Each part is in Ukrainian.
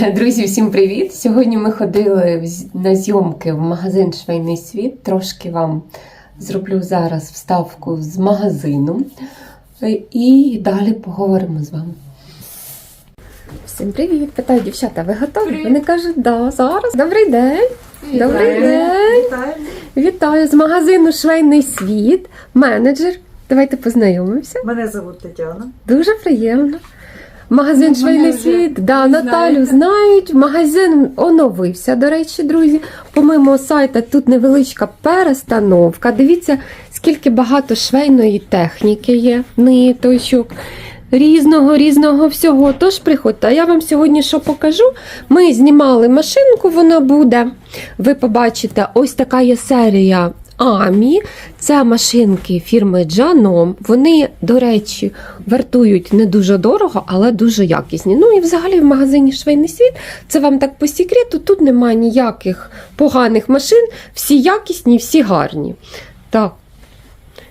Друзі, всім привіт! Сьогодні ми ходили на зйомки в магазин Швейний світ. Трошки вам зроблю зараз вставку з магазину. І далі поговоримо з вами. Всім привіт! Питаю, дівчата, ви готові? Привіт. Вони кажуть, да, зараз. Добрий день! Добрий день! Вітаємо. Вітаю з магазину Швейний світ, менеджер. Давайте познайомимося. Мене звуть Тетяна. Дуже приємно. Магазин Ну, Швейний світ, да, Наталю знають. Магазин оновився, до речі, друзі. Помимо сайта тут невеличка перестановка. Дивіться, скільки багато швейної техніки є, ниточок. Різного, різного всього. Тож приходьте. А я вам сьогодні що покажу? Ми знімали машинку, вона буде. Ви побачите, ось така є серія Амі. Це машинки фірми Джаном. Вони, до речі, вартують не дуже дорого, але дуже якісні. Ну і взагалі в магазині Швейний світ, це вам так по секрету, тут немає ніяких поганих машин, всі якісні, всі гарні. Так.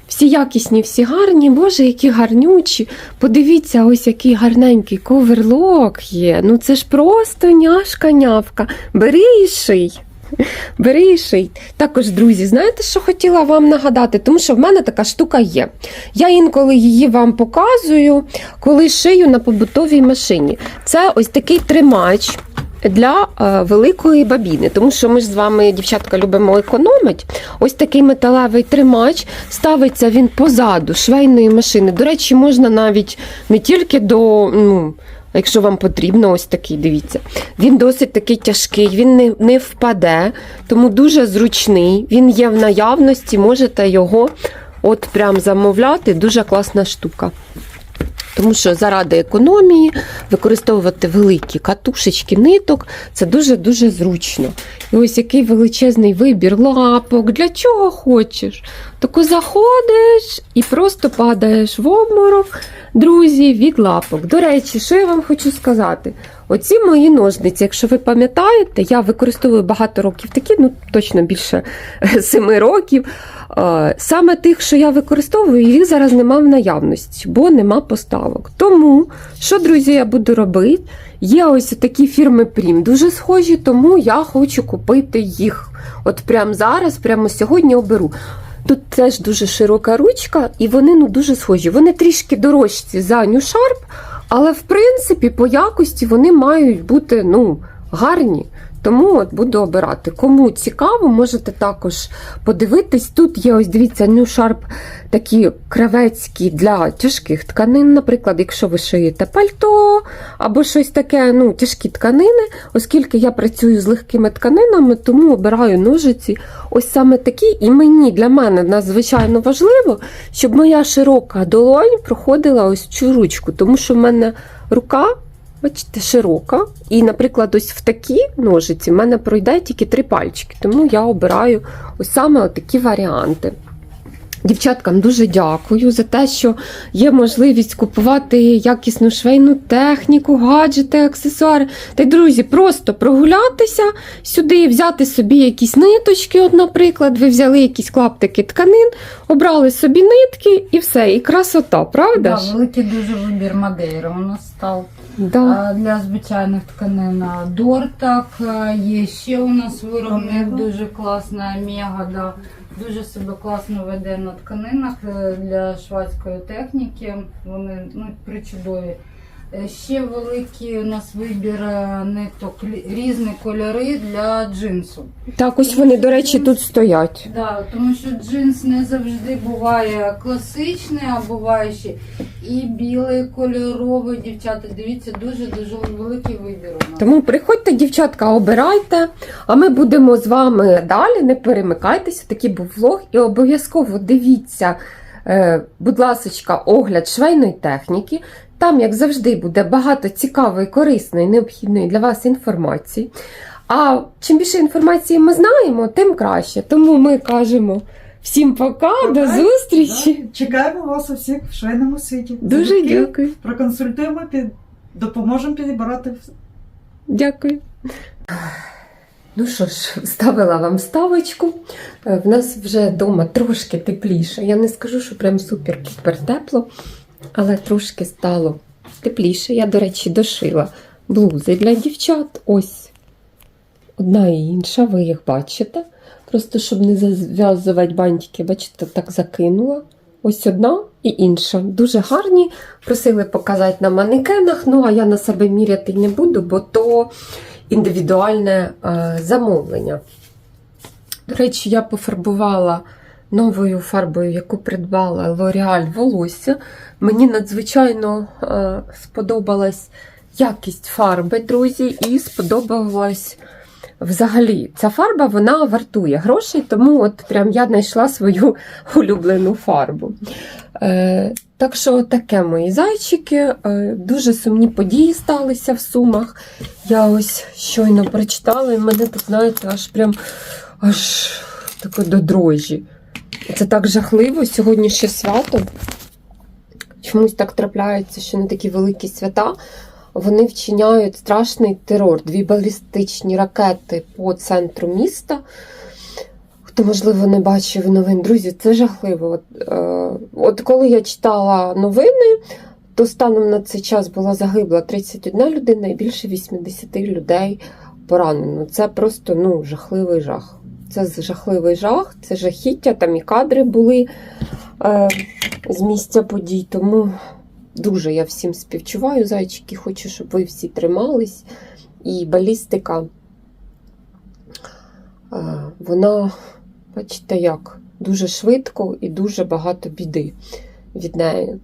Всі якісні, всі гарні, боже, які гарнючі. Подивіться, ось який гарненький коверлок є. Ну це ж просто няшка-нявка. Бери і ший. Бери і ший. Також, друзі, знаєте, що хотіла вам нагадати? Тому що в мене така штука є. Я інколи її вам показую, коли шию на побутовій машині. Це ось такий тримач. Для е, великої бабіни, тому що ми ж з вами, дівчатка, любимо економити. Ось такий металевий тримач ставиться він позаду швейної машини. До речі, можна навіть не тільки до, ну, якщо вам потрібно, ось такий, дивіться. Він досить такий тяжкий, він не, не впаде, тому дуже зручний. Він є в наявності, можете його от прям замовляти. Дуже класна штука. Тому що заради економії використовувати великі катушечки ниток це дуже-дуже зручно. І ось який величезний вибір лапок, для чого хочеш. Таку заходиш і просто падаєш в обморок, друзі, від лапок. До речі, що я вам хочу сказати? Оці мої ножниці, якщо ви пам'ятаєте, я використовую багато років такі, ну точно більше семи років. Саме тих, що я використовую, їх зараз нема в наявності, бо нема поставок. Тому, що, друзі, я буду робити? Є ось такі фірми Прім, дуже схожі, тому я хочу купити їх. От прямо зараз, прямо сьогодні оберу. Тут теж дуже широка ручка, і вони ну, дуже схожі. Вони трішки дорожчі за New Sharp, але в принципі по якості вони мають бути ну, гарні. Тому от буду обирати. Кому цікаво, можете також подивитись. Тут є ось дивіться, New Sharp такі кравецькі для тяжких тканин. Наприклад, якщо ви шиєте пальто або щось таке, ну, тяжкі тканини, оскільки я працюю з легкими тканинами, тому обираю ножиці ось саме такі. І мені для мене надзвичайно важливо, щоб моя широка долонь проходила ось цю ручку, тому що в мене рука. Бачите, широка. І, наприклад, ось в такі ножиці в мене пройде тільки три пальчики, тому я обираю ось саме такі варіанти. Дівчаткам дуже дякую за те, що є можливість купувати якісну швейну техніку, гаджети, аксесуари. Та й друзі, просто прогулятися сюди, взяти собі якісь ниточки. От, наприклад, ви взяли якісь клаптики тканин, обрали собі нитки і все, і красота, правда Да, великий дуже вибір Мадейра у нас став Да. Для звичайних тканин. Дортак є ще у нас виробник дуже класна Омега, да. Дуже себе класно веде на тканинах е, для швадської техніки. Вони ну, причудові. Е, Ще великий у нас вибір е, ниток, лі- різні кольори для джинсу. Так, ось вони, до речі, тут стоять. Да, тому що джинс не завжди буває класичний, а буває ще і білий, кольоровий. Дівчата, дивіться, дуже дуже великий вибір у нас. Тому приходьте, дівчатка, обирайте. А ми будемо з вами далі. Не перемикайтеся, такий був влог. І обов'язково дивіться, е, будь ласка, огляд швейної техніки. Там, як завжди, буде багато цікавої, корисної, необхідної для вас інформації. А чим більше інформації ми знаємо, тим краще. Тому ми кажемо всім пока, до зустрічі. Да. Чекаємо вас усіх в швейному світі. Дуже Залюбки дякую. Проконсультуємо, під... допоможемо підібрати Дякую. Ну що ж, вставила вам ставочку. Е, В нас вже вдома трошки тепліше. Я не скажу, що прям супер-пупер тепло, але трошки стало тепліше. Я, до речі, дошила блузи для дівчат. Ось одна і інша, ви їх бачите. Просто щоб не зав'язувати бантики, бачите, так закинула. Ось одна і інша. Дуже гарні. Просили показати на манекенах, ну а я на себе міряти не буду, бо то індивідуальне е, замовлення. До речі, я пофарбувала новою фарбою, яку придбала L'Oreal волосся. Мені надзвичайно е, сподобалась якість фарби, друзі, і сподобалась взагалі ця фарба вона вартує грошей, тому от прям я знайшла свою улюблену фарбу. Е, так що таке мої зайчики. Е, дуже сумні події сталися в Сумах. Я ось щойно прочитала, і мене тут, знаєте, аж прям аж таке до дрожі. Це так жахливо. Сьогодні ще свято. Чомусь так трапляється, що на такі великі свята вони вчиняють страшний терор. Дві балістичні ракети по центру міста. Хто, можливо, не бачив новин, друзі, це жахливо. От, е, от коли я читала новини, то станом на цей час була загибла 31 людина і більше 80 людей поранено. Це просто ну, жахливий жах. Це жахливий жах, це жахіття, там і кадри були е, з місця подій. Тому дуже я всім співчуваю, зайчики. Хочу, щоб ви всі тримались. І балістика, е, вона, бачите, як, дуже швидко і дуже багато біди від неї.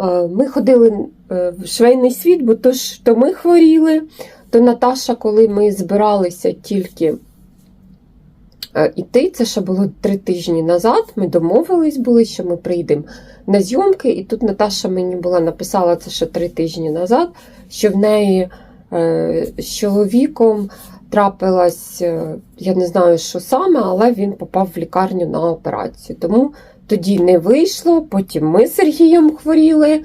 Е, Ми ходили е, в швейний світ, бо то ж то ми хворіли, то Наташа, коли ми збиралися тільки іти, це ще було три тижні назад. Ми домовились були, що ми прийдемо на зйомки, і тут Наташа мені була написала це ще три тижні назад, що в неї е, з чоловіком трапилась, е, я не знаю, що саме, але він попав в лікарню на операцію. Тому тоді не вийшло, потім ми з Сергієм хворіли.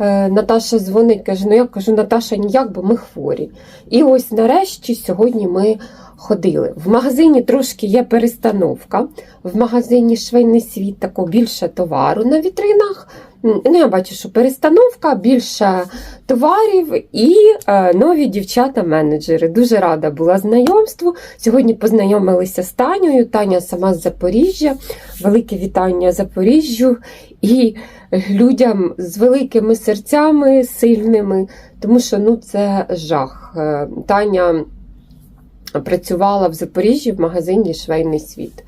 Е, Наташа дзвонить, каже: ну я кажу, Наташа, ніяк, бо ми хворі. І ось нарешті сьогодні ми ходили. В магазині трошки є перестановка. В магазині швейний світ такого більше товару на вітринах. Ну, я бачу, що перестановка, більше товарів і е, нові дівчата-менеджери. Дуже рада була знайомству. Сьогодні познайомилися з Танею. Таня сама з Запоріжжя. Велике вітання Запоріжжю і людям з великими серцями, сильними, тому що ну, це жах. Е, Таня працювала в Запоріжжі в магазині Швейний світ.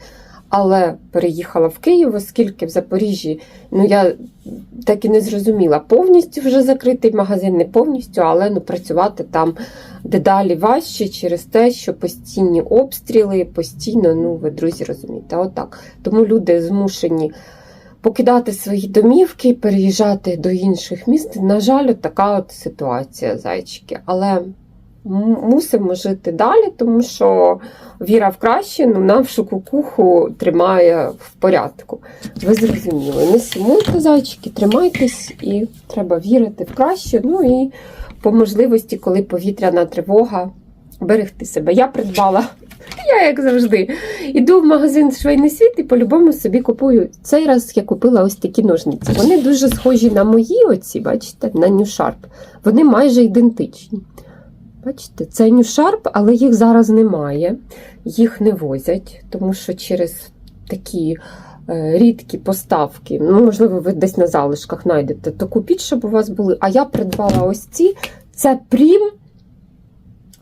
Але переїхала в Київ, оскільки в Запоріжжі, ну я так і не зрозуміла, повністю вже закритий магазин, не повністю, але ну, працювати там дедалі важче через те, що постійні обстріли, постійно, ну ви друзі розумієте, отак. Тому люди змушені покидати свої домівки, переїжджати до інших міст. На жаль, така от ситуація, зайчики. Але мусимо жити далі, тому що віра в краще, ну нашу кукуху тримає в порядку. Ви зрозуміли, не сумуйте, зайчики, тримайтесь і треба вірити в краще. Ну і по можливості, коли повітряна тривога, берегти себе. Я придбала. Я, як завжди, іду в магазин швейний світ і по-любому собі купую. Цей раз я купила ось такі ножниці. Вони дуже схожі на мої, оці, бачите, на New Sharp. Вони майже ідентичні. Бачите, це Sharp, але їх зараз немає. Їх не возять, тому що через такі е, рідкі поставки, ну, можливо, ви десь на залишках знайдете, то купіть, щоб у вас були. А я придбала ось ці. Це прім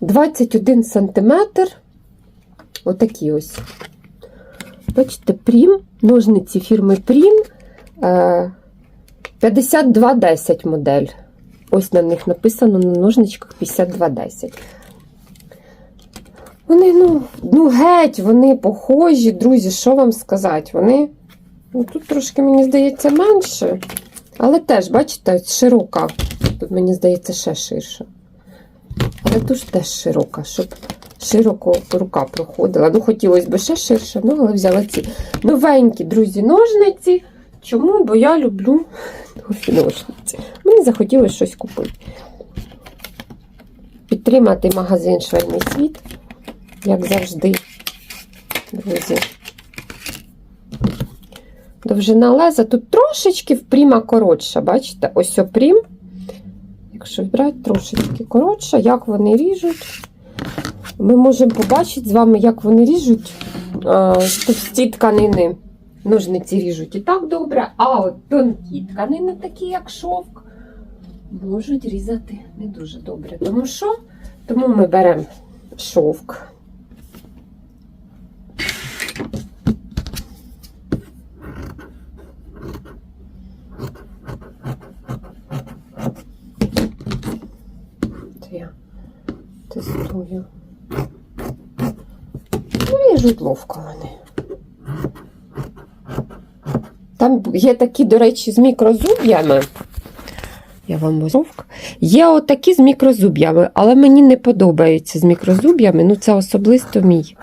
21 см. Отакі ось. Бачите, прім, ножниці фірми Прім. Е, 5210 модель. Ось на них написано на ножничках 5210. Вони, ну, ну геть, вони похожі, друзі, що вам сказати? Вони. Ну, тут трошки, мені здається, менше. Але теж, бачите, широка. Тут, мені здається, ще ширша. Але тут теж широка, щоб широко рука проходила. Ну, хотілося б ще ширше, ну, але взяла ці новенькі, друзі, ножниці. Чому? Бо я люблю нові ножниці. Мені захотілося щось купити. Підтримати магазин Швейний світ, як завжди, друзі. Довжина леза тут трошечки впріма коротша, бачите? Ось опрім. Якщо що брати трошечки коротше, як вони ріжуть. Ми можемо побачити з вами, як вони ріжуть е, товсті тканини. Ножниці ріжуть і так добре, а от тонкі тканини, такі як шовк, можуть різати не дуже добре. Тому що? Тому ми беремо шовк. Це я тестую. Ну, ріжуть ловко вони. Там є такі, до речі, з мікрозуб'ями. Я вам возовк. Є отакі з мікрозуб'ями, але мені не подобаються з мікрозуб'ями. Ну, це особисто мій.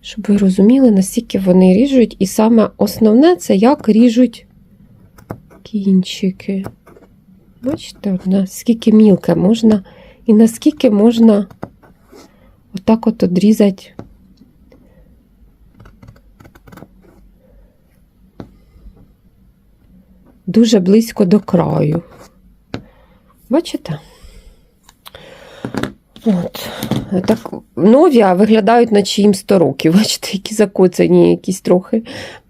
Щоб ви розуміли, наскільки вони ріжуть. І саме основне це як ріжуть кінчики. Бачите, наскільки мілке можна, і наскільки можна отак от одрізати. Дуже близько до краю. Бачите? От. Так, нові а виглядають, наче їм 100 років. Бачите, які закоцані якісь трохи.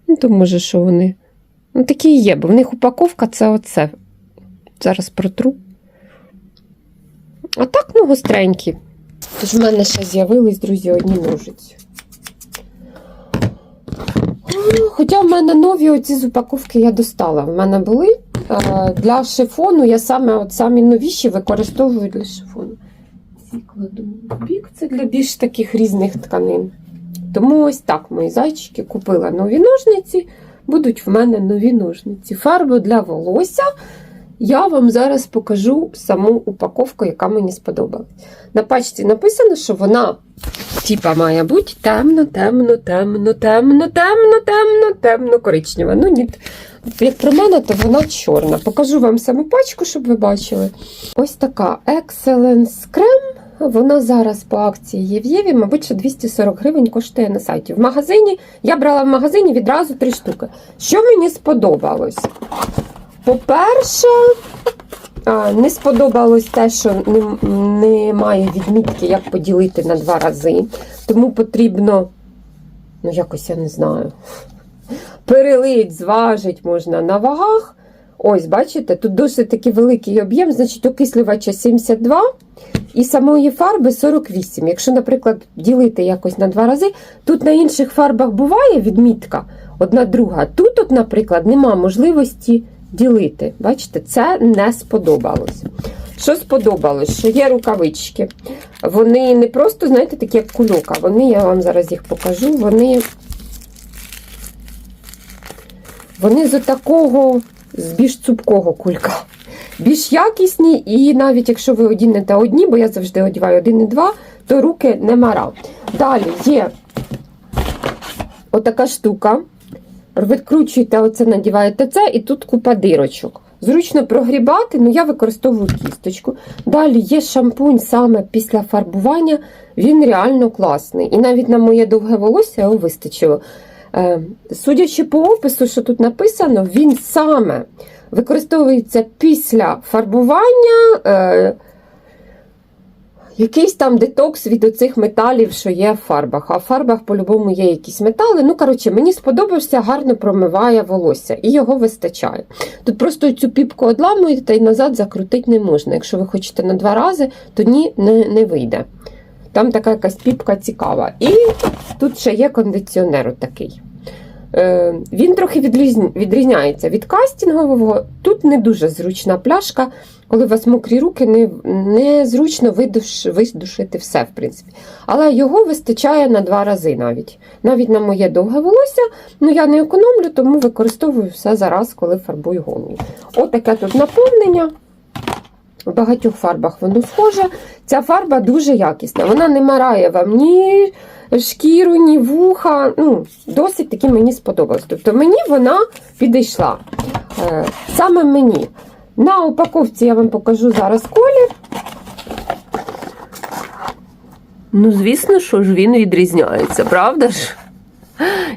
Ну, то може, що вони. Ну, такі є, бо в них упаковка це оце. Зараз протру. А так, ну, гостренькі. Тож в мене ще з'явились, друзі, одні ножиці. Хоча в мене нові оці з упаковки я достала. В мене були е, для шифону. Я саме от самі новіші використовую для шифону. Ці кладу бік, це для більш таких різних тканин. Тому ось так мої зайчики купила нові ножниці. Будуть в мене нові ножниці. Фарбу для волосся. Я вам зараз покажу саму упаковку, яка мені сподобалась. На пачці написано, що вона типа має бути темно, темно, темно, темно, темно, темно, темно, коричнева. Ну ні, як про мене, то вона чорна. Покажу вам саму пачку, щоб ви бачили. Ось така Excellence Creme. Вона зараз по акції є в Єві, мабуть, що 240 гривень коштує на сайті. В магазині я брала в магазині відразу три штуки. Що мені сподобалось? По-перше, не сподобалось те, що не- немає відмітки, як поділити на два рази. Тому потрібно, ну якось я не знаю, перелить, зважить можна на вагах. Ось, бачите, тут досить такий великий об'єм, значить, окислювача 72 і самої фарби 48. Якщо, наприклад, ділити якось на два рази, тут на інших фарбах буває відмітка одна друга. Тут, от, наприклад, нема можливості ділити. Бачите, це не сподобалось. Що сподобалось? Що є рукавички. Вони не просто, знаєте, такі як кульок, а вони, я вам зараз їх покажу, вони, вони з такого, з більш цупкого кулька. Більш якісні, і навіть якщо ви одінете одні, бо я завжди одіваю один і два, то руки не мара. Далі є отака штука. Відкручуєте, оце надіваєте це, і тут купа дирочок. Зручно прогрібати, ну я використовую кісточку. Далі є шампунь саме після фарбування, він реально класний. І навіть на моє довге волосся його вистачило. Е, Судячи по опису, що тут написано, він саме використовується після фарбування. Якийсь там детокс від оцих металів, що є в фарбах. А в фарбах по-любому є якісь метали. Ну, коротше, мені сподобався, гарно промиває волосся і його вистачає. Тут просто цю піпку одламуєте і назад закрутити не можна. Якщо ви хочете на два рази, то ні, не, не вийде. Там така якась піпка цікава. І тут ще є кондиціонер такий. Е, Він трохи відрізняється від кастингового. Тут не дуже зручна пляшка. Коли у вас мокрі руки, не, не зручно видуш, видушити все, в принципі. Але його вистачає на два рази навіть. Навіть на моє довге волосся. Ну я не економлю, тому використовую все зараз, коли фарбую голову. Отаке тут наповнення. В багатьох фарбах воно схоже. Ця фарба дуже якісна. Вона не марає вам ні шкіру, ні вуха. Ну, Досить таки мені сподобалось. Тобто мені вона підійшла. Е, Саме мені. На упаковці я вам покажу зараз колір. Ну, звісно, що ж він відрізняється, правда ж?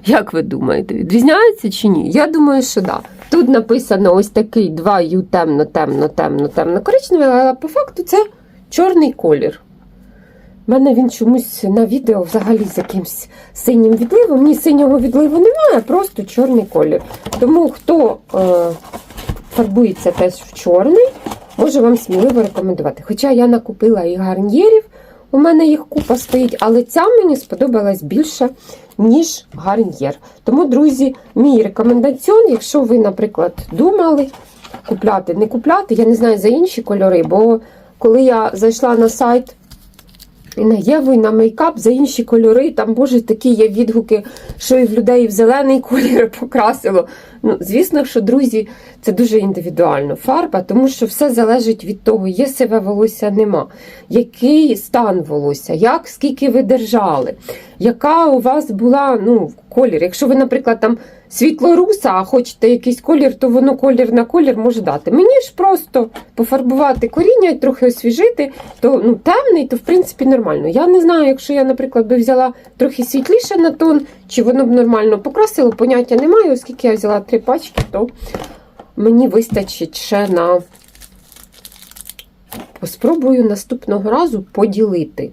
Як ви думаєте, відрізняється чи ні? Я думаю, що так. Да. Тут написано ось такий 2Ю темно, темно, темно, темно коричневий, але по факту це чорний колір. У мене він чомусь на відео взагалі з якимсь синім відливом. Ні, синього відливу немає, просто чорний колір. Тому хто е, фарбується теж в чорний, можу вам сміливо рекомендувати. Хоча я накупила і гарнірів, у мене їх купа стоїть, але ця мені сподобалась більше, ніж гарнір. Тому, друзі, мій рекомендаціон, якщо ви, наприклад, думали купляти, не купляти, я не знаю за інші кольори, бо коли я зайшла на сайт і на Єву, і на мейкап за інші кольори, там, боже, такі є відгуки, що і в людей в зелений колір покрасило. Ну, звісно, що, друзі, це дуже індивідуально фарба, тому що все залежить від того, є сиве волосся, нема. Який стан волосся, як скільки ви держали, яка у вас була ну, колір. Якщо ви, наприклад, там світло-руса, а хочете якийсь колір, то воно колір на колір може дати. Мені ж просто пофарбувати коріння і трохи освіжити, то ну, темний, то в принципі нормально. Я не знаю, якщо я, наприклад, би взяла трохи світліше на тон, чи воно б нормально покрасило, поняття немає, оскільки я взяла три пачки, то мені вистачить ще на. Спробую наступного разу поділити.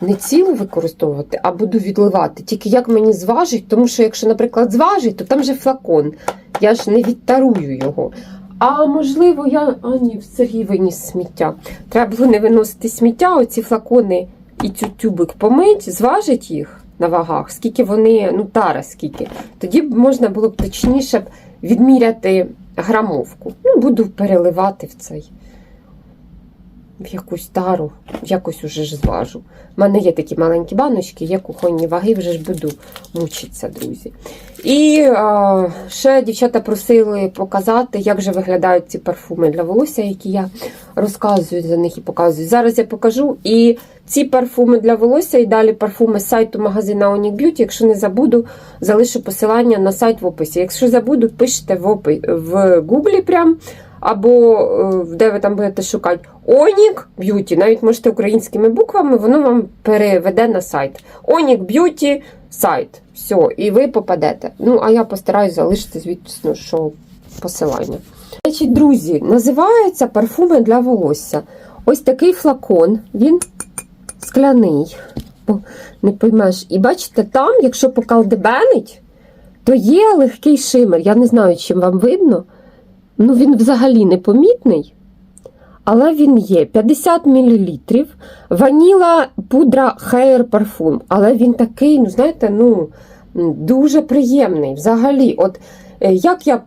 Не цілу використовувати, а буду відливати. Тільки як мені зважить, тому що якщо, наприклад, зважить, то там же флакон. Я ж не відтарую його. А можливо, я. А ні, Сергій виніс сміття. Треба було не виносити сміття, оці флакони і цю тюбик помить, зважить їх на вагах, скільки вони, ну, тара скільки. Тоді б можна було б точніше б відміряти грамовку. Ну, буду переливати в цей. В якусь тару, якось уже ж зважу. У мене є такі маленькі баночки, є кухонні ваги, вже ж буду мучитися, друзі. І а, ще дівчата просили показати, як же виглядають ці парфуми для волосся, які я розказую за них і показую. Зараз я покажу. І ці парфуми для волосся, і далі парфуми з сайту магазина Onic Beauty. Якщо не забуду, залишу посилання на сайт в описі. Якщо забуду, пишете в опи в гуглі прям. Або е, де ви там будете шукати Онік Б'юті, навіть можете українськими буквами, воно вам переведе на сайт. Онік Б'юті сайт. Все, і ви попадете. Ну, а я постараюсь залишити, звісно, що посилання. Значить, друзі, називаються парфуми для волосся. Ось такий флакон, він скляний. Не поймеш. І бачите, там, якщо покалдебенить, то є легкий шимер. Я не знаю, чим вам видно. Ну, він взагалі непомітний, але він є 50 мл. Ваніла пудра Hair Parfum. Але він такий, ну, знаєте, ну, дуже приємний. Взагалі, от е, як я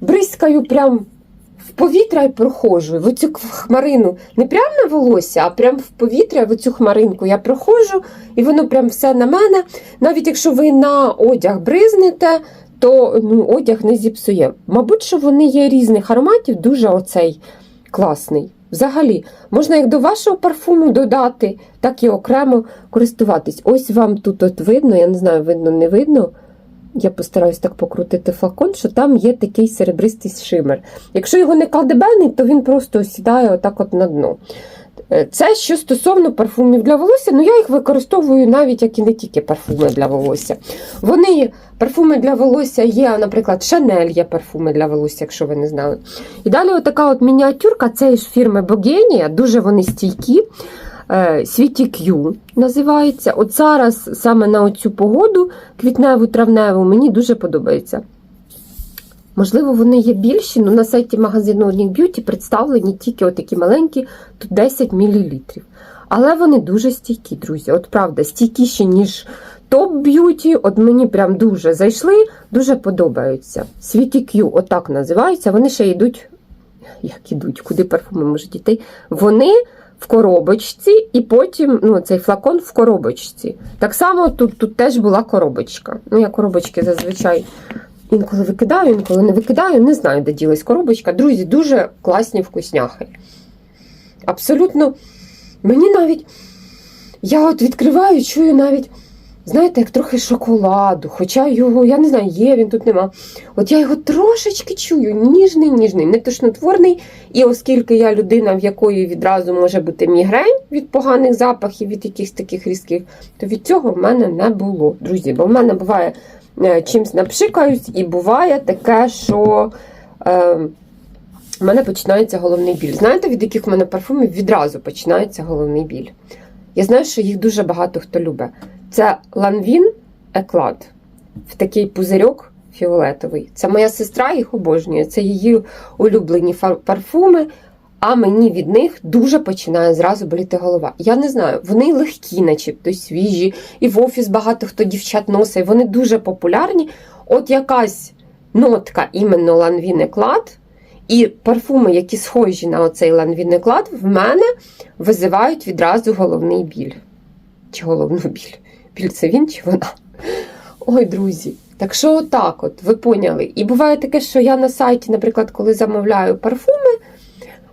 бризкаю прям в повітря і проходжу, в оцю хмарину, не прямо на волосся, а прям в повітря, в оцю хмаринку я проходжу, і воно прям все на мене. Навіть якщо ви на одяг бризнете, то ну, одяг не зіпсує. Мабуть, що вони є різних ароматів, дуже оцей класний. Взагалі, можна як до вашого парфуму додати, так і окремо користуватись. Ось вам тут от видно, я не знаю, видно, не видно. Я постараюсь так покрутити флакон, що там є такий серебристий шимер. Якщо його не кладебенить, то він просто сідає отак от на дно. Е, Це що стосовно парфумів для волосся, ну я їх використовую навіть як і не тільки парфуми для волосся. Вони парфуми для волосся є, наприклад, Шанель є парфуми для волосся, якщо ви не знали. І далі отака от мініатюрка, це ж фірми Богенія, дуже вони стійкі. Е, Світі Q називається. От зараз саме на оцю погоду, квітневу, травневу, мені дуже подобається. Можливо, вони є більші, але на сайті магазину Onic Beauty представлені тільки отакі маленькі, тут 10 мл. Але вони дуже стійкі, друзі. От правда, стійкіші, ніж Beauty. От мені прям дуже зайшли, дуже подобаються. Світі Q, отак називаються. Вони ще йдуть. Як ідуть, куди парфуми можуть йти? Вони в коробочці, і потім ну, цей флакон в коробочці. Так само тут, тут теж була коробочка. Ну, я коробочки зазвичай інколи викидаю, інколи не викидаю. Не знаю, де ділась коробочка. Друзі, дуже класні вкусняхи. Абсолютно, мені навіть. Я от відкриваю, чую навіть, знаєте, як трохи шоколаду. Хоча його, я не знаю, є, він тут нема. От я його трошечки чую, ніжний, ніжний, не тошнотворний. І оскільки я людина, в якої відразу може бути мігрень від поганих запахів, від якихось таких різких, то від цього в мене не було, друзі. Бо в мене буває чимсь напшикаюсь, і буває таке, що е, в мене починається головний біль. Знаєте, від яких в мене парфумів відразу починається головний біль? Я знаю, що їх дуже багато хто любить. Це Ланвін Еклад в такий пузирьок фіолетовий. Це моя сестра їх обожнює. Це її улюблені парфуми. А мені від них дуже починає зразу боліти голова. Я не знаю, вони легкі, начебто свіжі, і в офіс багато хто дівчат носить. Вони дуже популярні. От якась нотка іменно ланвінеклад, і парфуми, які схожі на оцей ланвінеклад, в мене визивають відразу головний біль. Чи головну біль? Біль це він чи вона? Ой, друзі. Так що отак, от, ви поняли. І буває таке, що я на сайті, наприклад, коли замовляю парфуми,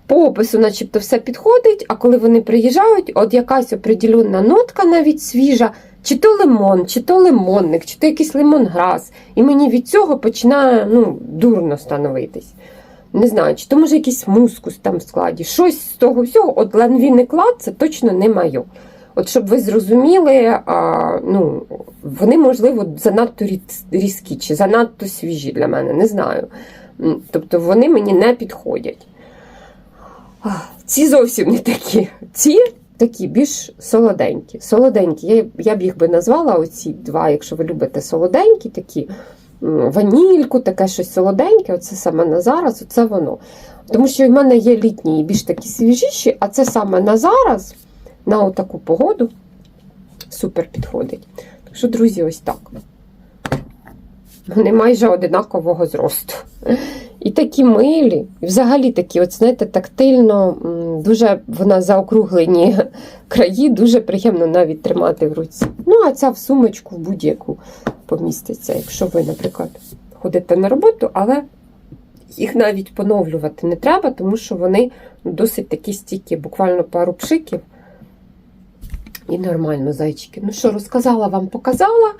по опису, начебто, все підходить, а коли вони приїжджають, от якась определенна нотка навіть свіжа, чи то лимон, чи то лимонник, чи то якийсь лимонграс. І мені від цього починає ну, дурно становитись. Не знаю, чи то може якийсь мускус там в складі. Щось з того всього, от ланвінний клад це точно не моє. От щоб ви зрозуміли, а, ну, вони, можливо, занадто різкі чи занадто свіжі для мене, не знаю. Тобто вони мені не підходять. Ці зовсім не такі. Ці такі більш солоденькі. Солоденькі. Я, я б їх би назвала оці два, якщо ви любите солоденькі, такі ванільку, таке щось солоденьке. Оце саме на зараз, оце воно. Тому що в мене є літні і більш такі свіжіші, а це саме на зараз, на отаку погоду, супер підходить. Так що, друзі, ось так. Вони майже одинакового зросту. І такі милі, і взагалі такі, от знаєте, тактильно, дуже вона заокруглені краї, дуже приємно навіть тримати в руці. Ну, а ця в сумочку в будь-яку поміститься, якщо ви, наприклад, ходите на роботу, але їх навіть поновлювати не треба, тому що вони досить такі стійкі, буквально пару пшиків. І нормально, зайчики. Ну що, розказала вам, показала.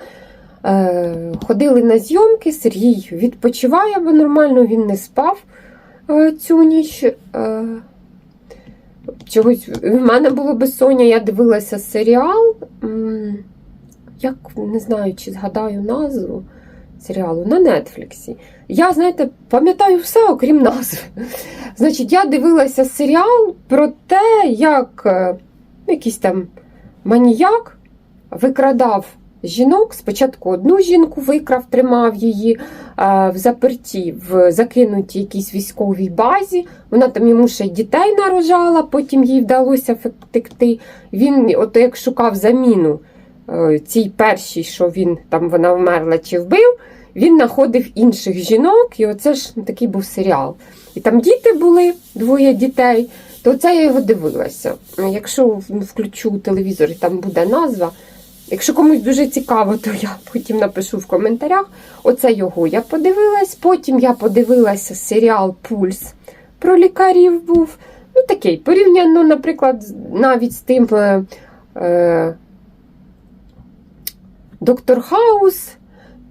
Е, ходили на зйомки, Сергій відпочиває, бо нормально він не спав е, цю ніч. Е, чогось в мене було безсоння, я дивилася серіал. Як не знаю, чи згадаю назву серіалу на Нетфліксі. Я, знаєте, пам'ятаю все, окрім назви. Значить, я дивилася серіал про те, як якийсь там маніяк викрадав жінок. Спочатку одну жінку викрав, тримав її е, в заперті, в закинутій якійсь військовій базі. Вона там йому ще й дітей нарожала, потім їй вдалося втекти. Він, от як шукав заміну е, цій першій, що він там вона вмерла чи вбив, він знаходив інших жінок, і оце ж такий був серіал. І там діти були, двоє дітей. То це я його дивилася. Якщо включу телевізор і там буде назва, Якщо комусь дуже цікаво, то я потім напишу в коментарях. Оце його я подивилась. Потім я подивилася серіал Пульс про лікарів був. Ну, такий порівняно, наприклад, навіть з тим е, е, Доктор Хаус,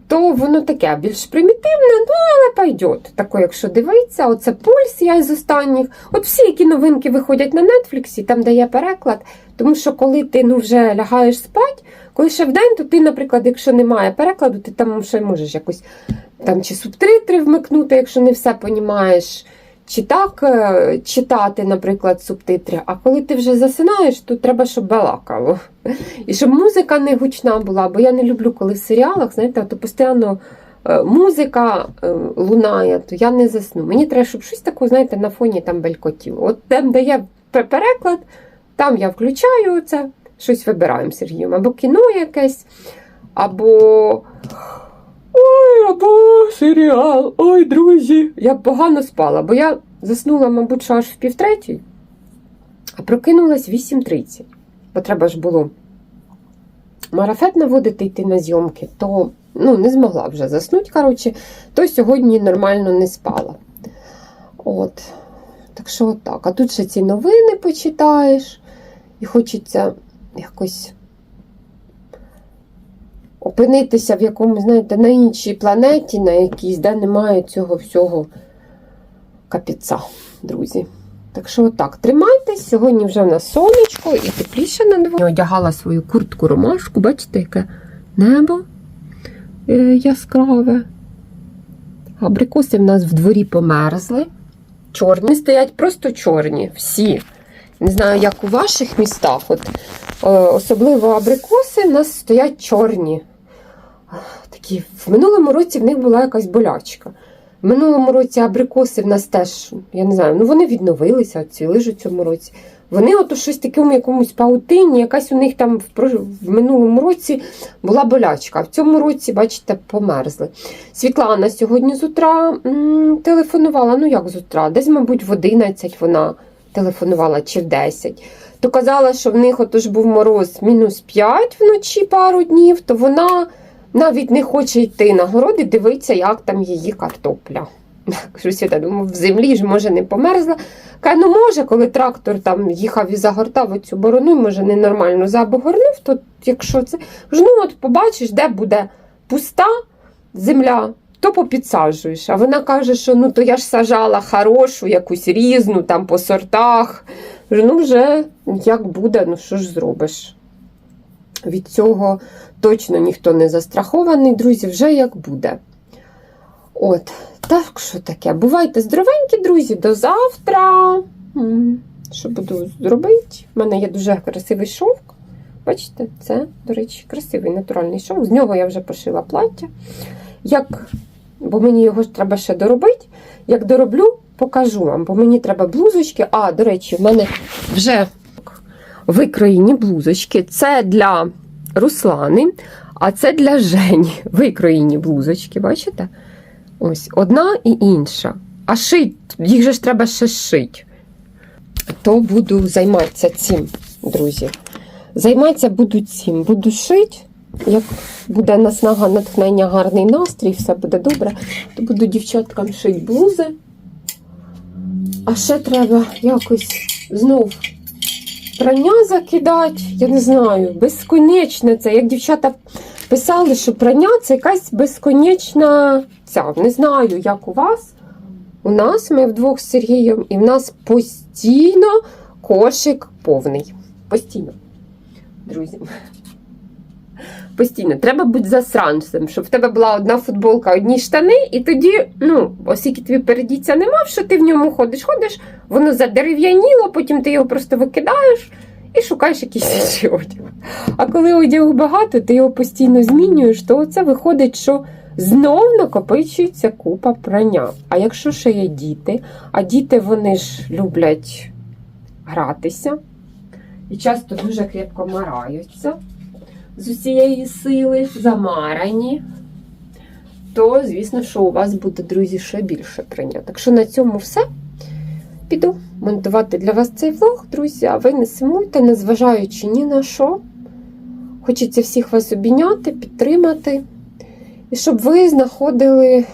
то воно таке більш примітивне, ну, але пайдет. Тако, якщо дивитися, оце пульс я із останніх. От всі, які новинки виходять на Нетфліксі, там де є переклад. Тому що коли ти ну, вже лягаєш спати, коли ще вдень, то ти, наприклад, якщо немає перекладу, ти там ще можеш якось там чи субтитри вмикнути, якщо не все понімаєш, чи так е, читати, наприклад, субтитри. А коли ти вже засинаєш, то треба, щоб балакало. І щоб музика не гучна була, бо я не люблю, коли в серіалах, знаєте, то постійно е, музика е, лунає, то я не засну. Мені треба, щоб щось таке, знаєте, на фоні там белькотіло. От там, де є переклад, там я включаю це, щось вибираємо Сергієм. Або кіно якесь, або. Або серіал. Ой, друзі. Я погано спала, бо я заснула, мабуть, що аж в півтретій, а прокинулась в 8.30. Бо треба ж було марафет наводити йти на зйомки, то ну, не змогла вже заснути, коротше, то сьогодні нормально не спала. От. Так що отак. А тут ще ці новини почитаєш, і хочеться якось опинитися в якомусь, знаєте, на іншій планеті, на якійсь, де немає цього всього капіца, друзі. Так що отак, тримайтесь. Сьогодні вже в нас сонечко і тепліше на дворі. Я одягала свою куртку ромашку, бачите, яке небо. е, яскраве. Абрикоси в нас в дворі померзли. Чорні стоять просто чорні. Всі. Не знаю, як у ваших містах. От, е, особливо абрикоси в нас стоять чорні. Такі, в минулому році в них була якась болячка. В минулому році абрикоси в нас теж, я не знаю, ну вони відновилися, цвіли ж цьому році. Вони ото щось такому якомусь паутині, якась у них там в, минулому році була болячка. А в цьому році, бачите, померзли. Світлана сьогодні з утра телефонувала. Ну як з утра? Десь, мабуть, в 11 вона телефонувала чи в 10. То казала, що в них отож був мороз мінус 5 вночі пару днів, то вона навіть не хоче йти на город і дивитися, як там її картопля. Я так думаю, в землі ж може не померзла. Каже, ну може, коли трактор там їхав і загортав оцю борону, може ненормально забогорнув, то якщо це. Кажу, ну от побачиш, де буде пуста земля, то попідсаджуєш. А вона каже, що ну то я ж сажала хорошу, якусь різну там по сортах. Кажу, ну вже як буде, ну що ж зробиш? Від цього точно ніхто не застрахований, друзі, вже як буде. От, так що таке. Бувайте здоровенькі, друзі, до завтра. Що буду зробити? У мене є дуже красивий шовк. Бачите, це, до речі, красивий натуральний шовк. З нього я вже пошила плаття. Як, бо мені його треба ще доробити. Як дороблю, покажу вам, бо мені треба блузочки. А, до речі, в мене вже викроєні блузочки. Це для Руслани, а це для Жені. Викроєні блузочки, бачите? Ось одна і інша. А шить, їх же ж треба ще шити. То буду займатися цим, друзі. Займатися буду цим. Буду шити. Як буде наснага, натхнення, гарний настрій, все буде добре, то буду дівчаткам шити блузи. А ще треба якось знов прання закидати. Я не знаю, безконечне це. Як дівчата писали, що прання це якась безконечна ця. Не знаю, як у вас. У нас ми вдвох з Сергієм, і в нас постійно кошик повний. Постійно, друзі. Постійно. Треба бути засранцем, щоб в тебе була одна футболка, одні штани, і тоді, ну, оскільки тобі передіться не мав, що ти в ньому ходиш, ходиш, воно задерев'яніло, потім ти його просто викидаєш і шукаєш якийсь інший одяг. А коли одягу багато, ти його постійно змінюєш, то це виходить, що знов накопичується купа прання. А якщо ще є діти, а діти вони ж люблять гратися і часто дуже крепко мараються з усієї сили, замарані, то, звісно, що у вас буде, друзі, ще більше прання. Так що на цьому все. Піду монтувати для вас цей влог, друзі, а ви не сумуйте, незважаючи ні на що. Хочеться всіх вас обійняти, підтримати. І щоб ви знаходили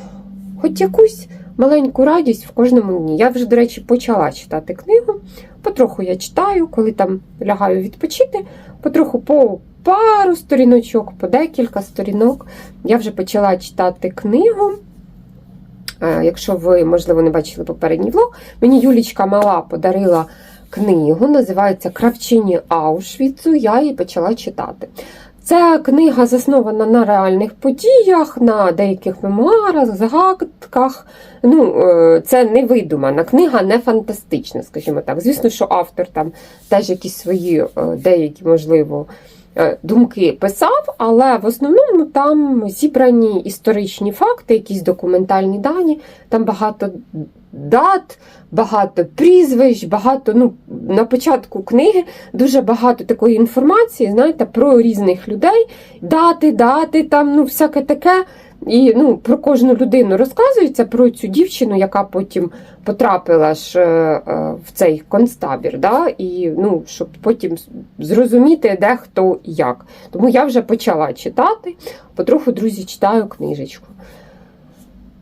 хоч якусь маленьку радість в кожному дні. Я вже, до речі, почала читати книгу. Потроху я читаю, коли там лягаю відпочити, потроху по пару сторіночок, по декілька сторінок. Я вже почала читати книгу. Е, Якщо ви, можливо, не бачили попередній влог, мені Юлічка Мала подарила книгу, називається Кравчині Аушвіцу. Я її почала читати. Ця книга заснована на реальних подіях, на деяких мемуарах, загадках. Ну, е, це не видумана книга, не фантастична, скажімо так. Звісно, що автор там теж якісь свої е, деякі, можливо, думки писав, але в основному там зібрані історичні факти, якісь документальні дані, там багато дат, багато прізвищ, багато, ну, на початку книги дуже багато такої інформації, знаєте, про різних людей, дати, дати, там, ну, всяке таке. І ну, про кожну людину розказується про цю дівчину, яка потім потрапила ж е, е, в цей концтабір, да? і ну, щоб потім зрозуміти, де хто і як. Тому я вже почала читати, потроху, друзі, читаю книжечку.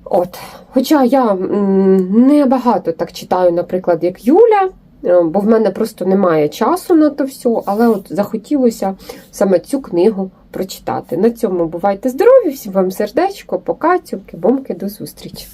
От. Хоча я не багато так читаю, наприклад, як Юля, е, бо в мене просто немає часу на то все, але от захотілося саме цю книгу прочитати. На цьому бувайте здорові, всім вам сердечко, пока, цюки, бомки, до зустрічі!